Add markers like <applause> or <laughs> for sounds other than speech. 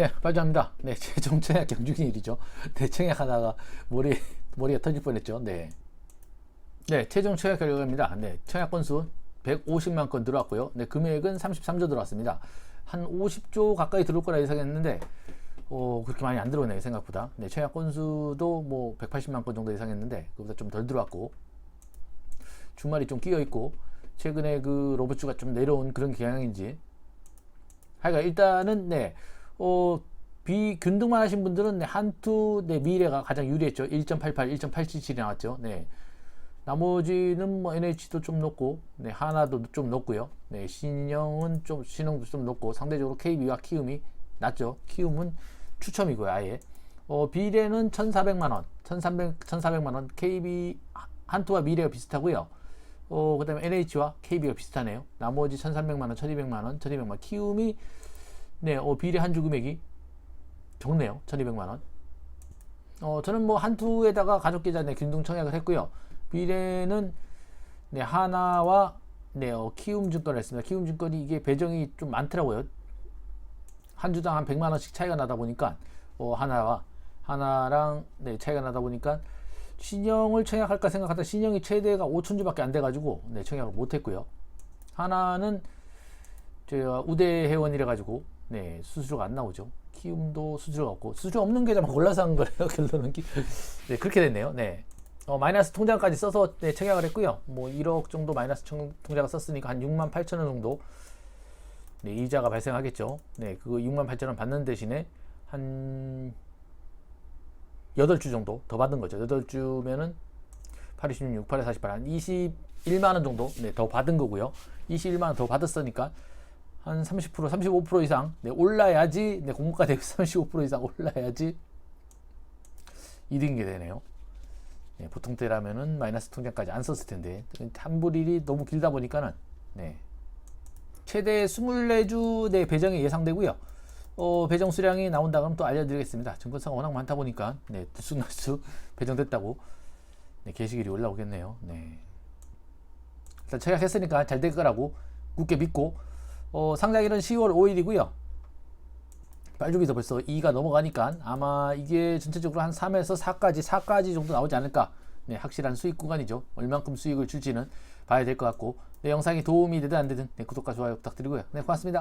네, 발전합니다. 네, <laughs> 최종 청약 경중일이죠. 네, 청약 하다가 머리, 머리가 터질 뻔했죠. 네. 네, 최종 청약 결과입니다. 네, 청약 건수 150만 건 들어왔고요. 네, 금액은 33조 들어왔습니다. 한 50조 가까이 들어올 거라 예상했는데, 어, 그렇게 많이 안 들어오네요, 생각보다. 네, 청약 건수도 뭐 180만 건 정도 예상했는데, 그보다 좀 덜 들어왔고, 주말이 좀 끼어 있고, 최근에 그 로봇주가 좀 내려온 그런 경향인지, 하여간 일단은, 네, 어, 비균등만 하신 분들은 네, 한투 네, 미래가 가장 유리했죠. 1.88, 1.877이 나왔죠. 네. 나머지는 뭐 NH도 좀 높고, 네, 하나도 좀 높고요. 네, 신영은 좀, 신흥도 좀 높고, 상대적으로 KB와 키움이 낮죠. 키움은 추첨이고요, 아예. 어, 비례는 1,400만 원, 1,300, 1,400만 원, KB, 한투와 미래가 비슷하고요. 어, 그 다음에 NH와 KB가 비슷하네요. 나머지 1,300만 원, 1,200만 원, 1,200만 원. 키움이, 네, 어, 비례 한주 금액이 적네요. 1,200만 원. 어, 저는 뭐 한투에다가 가족 계좌 네, 균등 청약을 했고요. 비례는 네, 하나와 네, 어, 키움증권을 했습니다. 키움증권이 이게 배정이 좀 많더라고요. 한 주당 한 100만 원씩 차이가 나다 보니까 어, 하나와 하나랑 네, 차이가 나다 보니까 신형을 청약할까 생각하다 신형이 최대가 5천 주밖에 안 돼가지고 네, 청약을 못했고요. 하나는 제가 우대 회원이라 가지고 네, 수수료가 안 나오죠. 키움도 수수료가 없고 수수료 없는 계좌만 골라서 한 거예요. <laughs> 결론은 기- 네, 그렇게 됐네요. 네. 어, 마이너스 통장까지 써서 네, 청약을 했고요. 뭐 1억 정도 마이너스 청, 통장을 썼으니까 한 6만 8천 원 정도 네, 이자가 발생하겠죠. 네, 그거 6만 8천 원 받는 대신에 한 8주 정도 더 받은 거죠. 8주면은 8, 26, 8에 48, 한 21만 원 정도 네, 더 받은 거고요. 21만 원 더 받았으니까 한 30%, 35% 이상 네, 올라야지 네, 공모가 대비 35% <laughs> 이상 올라야지 이등이 되네요. 네, 보통 때라면은 마이너스 통장까지 안 썼을 텐데 환불일이 너무 길다 보니까는 네. 최대 24주 내 배정이 예상되고요. 어, 배정 수량이 나온다 그러면 또 알려드리겠습니다. 증권사가 워낙 많다 보니까 네, 들쑥날쑥 <laughs> 배정됐다고 네, 게시글이 올라오겠네요. 네. 일단 청약했으니까 잘 될 거라고 굳게 믿고 어, 상장일은 10월 5일이고요. 빨주기도 벌써 2가 넘어가니까 아마 이게 전체적으로 한 3에서 4까지 4까지 정도 나오지 않을까. 네, 확실한 수익 구간이죠. 얼만큼 수익을 줄지는 봐야 될 것 같고 네, 영상이 도움이 되든 안 되든 네, 구독과 좋아요 부탁드리고요. 네, 고맙습니다.